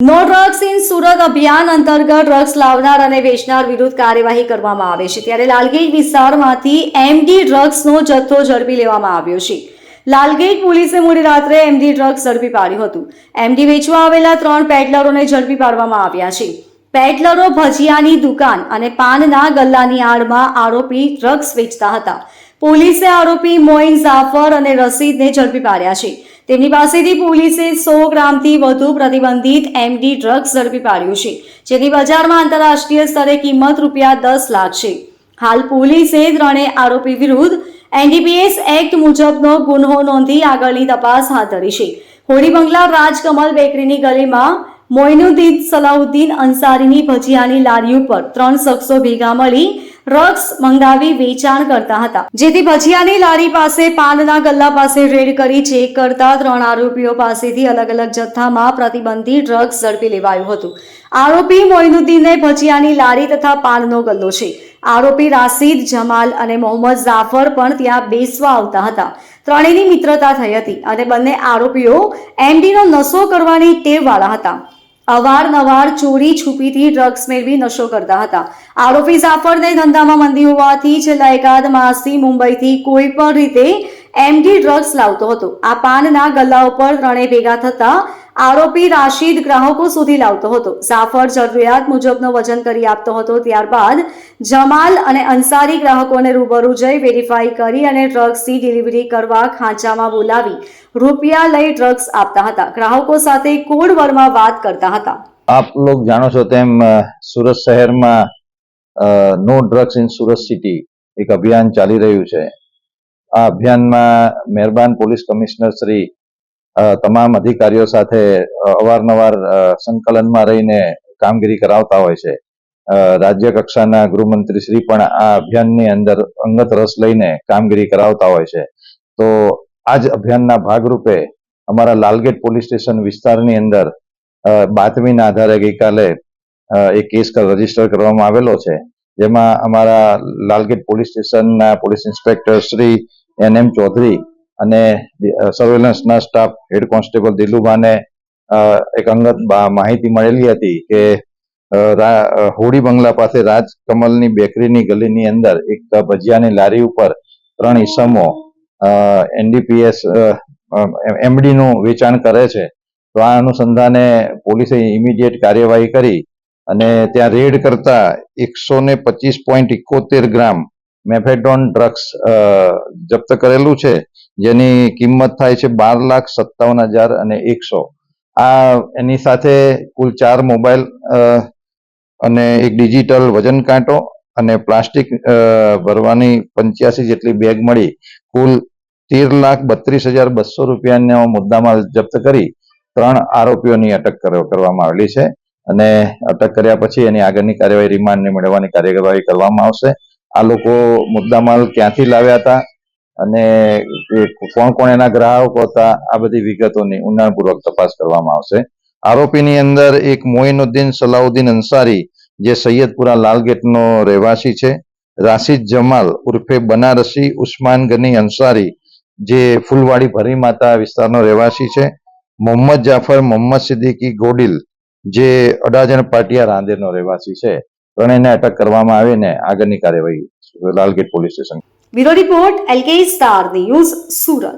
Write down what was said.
No drugs in Surat અભિયાન અંતર્ગત drugs લાવનાર અને વેચનાર વિરુદ્ધ કાર્યવાહી કરવામાં આવે છે. ત્યારે લાલગેટ વિસ્તારમાંથી એમડી ડ્રગ્સનો જથ્થો ઝડપી લેવામાં આવ્યો છે. લાલગેટ પોલીસે મોડી રાત્રે એમડી ડ્રગ્સ ઝડપી પાડ્યું હતું. એમડી વેચવા આવેલા ત્રણ પેડલરોને ઝડપી પાડવામાં આવ્યા છે. પેડલરો ભજીયાની દુકાન અને પાનના ગલ્લાની આડમાં આરોપી ડ્રગ્સ વેચતા હતા. પોલીસે આરોપી મોઇન જાફર અને રસીદને ઝડપી પાડ્યા છે. તેમની પાસેથી પોલીસે સો ગ્રામથી વધુ પ્રતિબંધિત એમડી ડ્રગ્સ ઝડપી પાડ્યું છે, જેની બજારમાં આંતરરાષ્ટ્રીય સ્તરે કિંમત રૂપિયા દસ લાખ છે. હાલ પોલીસે ત્રણેય આરોપી વિરુદ્ધ એનડીપીએસ એક્ટ મુજબનો ગુન્હો નોંધી આગળની તપાસ હાથ ધરી છે. હોળી બંગલા રાજકમલ બેકરીની ગલીમાં મોઇનુદ્દીન સલાઉદ્દીન અંસારીની ભજીયાની લારી ઉપર ત્રણ શખ્સો ભેગા મળી ડ્રગ્સ મંગાવી વેચાણ કરતા હતા. જેથી ભજીયાની લારી પાસે પાનના ગલ્લા પાસે રેડ કરી ચેક કરતા ત્રણ આરોપીઓ પાસેથી અલગ અલગ જથ્થામાં પ્રતિબંધિત ડ્રગ્સ ઝડપી લેવાયું હતું. આરોપી મોઇનુદ્દીને ભજીયાની લારી તથા પાનનો ગલ્લો છે. આરોપી રાશિદ, જમાલ અને મોહમ્મદ જાફર પણ ત્યાં બેસવા આવતા હતા. ત્રણેયની મિત્રતા થઈ હતી અને બંને આરોપીઓ એમડીનો નશો કરવાની ટેવવાળા હતા. અવારનવાર ચોરી છુપીથી ડ્રગ્સ મેળવી નશો કરતા હતા. આરોપી જાફરને ધંધામાં મંદી હોવાથી છેલ્લા એકાદ માસથી મુંબઈથી કોઈ પણ રીતે એમડી ડ્રગ્સ લાવતો હતો. આ પાનના ગલ્લા ઉપર ત્રણેય ભેગા થતા આરોપી રાશિદ ગ્રાહકો સુધી લાવતો હતો. સાફર જરૂરિયાત મુજબનો વજન કરી આપતો હતો. ત્યારબાદ જમાલ અને અંસારી ગ્રાહકોને રૂબરૂ જઈ વેરીફાઈ કરી અને ડ્રગ્સની ડિલિવરી કરવા ખાંચામાં બોલાવી રૂપિયા લઈ ડ્રગ્સ આપતા હતા. ગ્રાહકો સાથે કોડવરમાં વાત કરતા હતા. આપ લોક જાણો છો તેમ સુરત શહેરમાં no drugs in Surat city એક અભિયાન ચાલી રહ્યું છે. આ અભિયાનમાં મહેરબાન પોલીસ કમિશનર શ્રી તમામ અધિકારીઓ સાથે અવારનવાર સંકલનમાં રહીને કામગીરી કરાવતા હોય છે. રાજ્ય કક્ષાના ગૃહમંત્રી શ્રી પણ આ અભિયાનની અંદર અંગત રસ લઈને કામગીરી કરાવતા હોય છે. તો આ જ અભિયાનના ભાગરૂપે અમારા લાલગેટ પોલીસ સ્ટેશન વિસ્તારની અંદર બાતમીના આધારે ગઈકાલે એક કેસ રજિસ્ટર કરવામાં આવેલો છે. જેમાં અમારા લાલગેટ પોલીસ સ્ટેશનના police inspector Shri N M Chaudhari અને સર્વેલન્સના સ્ટાફ હેડ કોન્સ્ટેબલ દિલુભાને એક અંગત માહિતી મળેલી હતી કે હોડી બંગલા પાસે રાજકમલની બેકરીની ગલીની અંદર એક ભજીયાની લારી ઉપર ત્રણ ઈસમો એનડીપીએસ એમડીનું વેચાણ કરે છે. તો આ અનુસંધાને પોલીસે ઇમિડિયેટ કાર્યવાહી કરી અને ત્યાં રેડ કરતા એકસો ને પચીસ પોઈન્ટ ઇકોતેર ગ્રામ મેફેડોન ડ્રગ્સ જપ્ત કરેલું છે, જેની કિંમત થાય છે બાર લાખ સત્તાવન હજાર અને એકસો. આ, એની સાથે કુલ ચાર મોબાઈલ અને એક ડિજિટલ વજન કાંટો અને પ્લાસ્ટિક ભરવાની પંચ્યાસી જેટલી બેગ મળી. કુલ તેર લાખ બત્રીસ હજાર બસો રૂપિયાનો મુદ્દામાલ જપ્ત કરી ત્રણ આરોપીઓની અટક કર- કરવામાં આવેલી છે. અને અટક કર્યા પછી એની આગળની કાર્યવાહી, રિમાન્ડને મેળવવાની કાર્યવાહી કરવામાં આવશે. આ લોકો મુદ્દામાલ ક્યાંથી લાવ્યા હતા અને કોણ કોણ એના ગ્રાહકો હતા, આ બધી વિગતોની ઊંડાણપૂર્વક તપાસ કરવામાં આવશે. આરોપીની અંદર એક મોઇનુદ્દીન સલાઉદ્દીન અંસારી, જે સૈયદપુરા લાલગેટનો રહેવાસી છે. રાશિદ જમાલ ઉર્ફે બનારસી ઉસ્માન ગની અંસારી, જે ફૂલવાડી ભરી માતા વિસ્તારનો રહેવાસી છે. મોહમ્મદ જાફર, મોહમ્મદ સિદ્દીકી ગોડિલ, જે અડાજણ પાટિયા રાંદેરનો રહેવાસી છે. ત્રણેયને અટક કરવામાં આવીને આગળની કાર્યવાહી Lalgate police station. Bureau report L K star news Surat.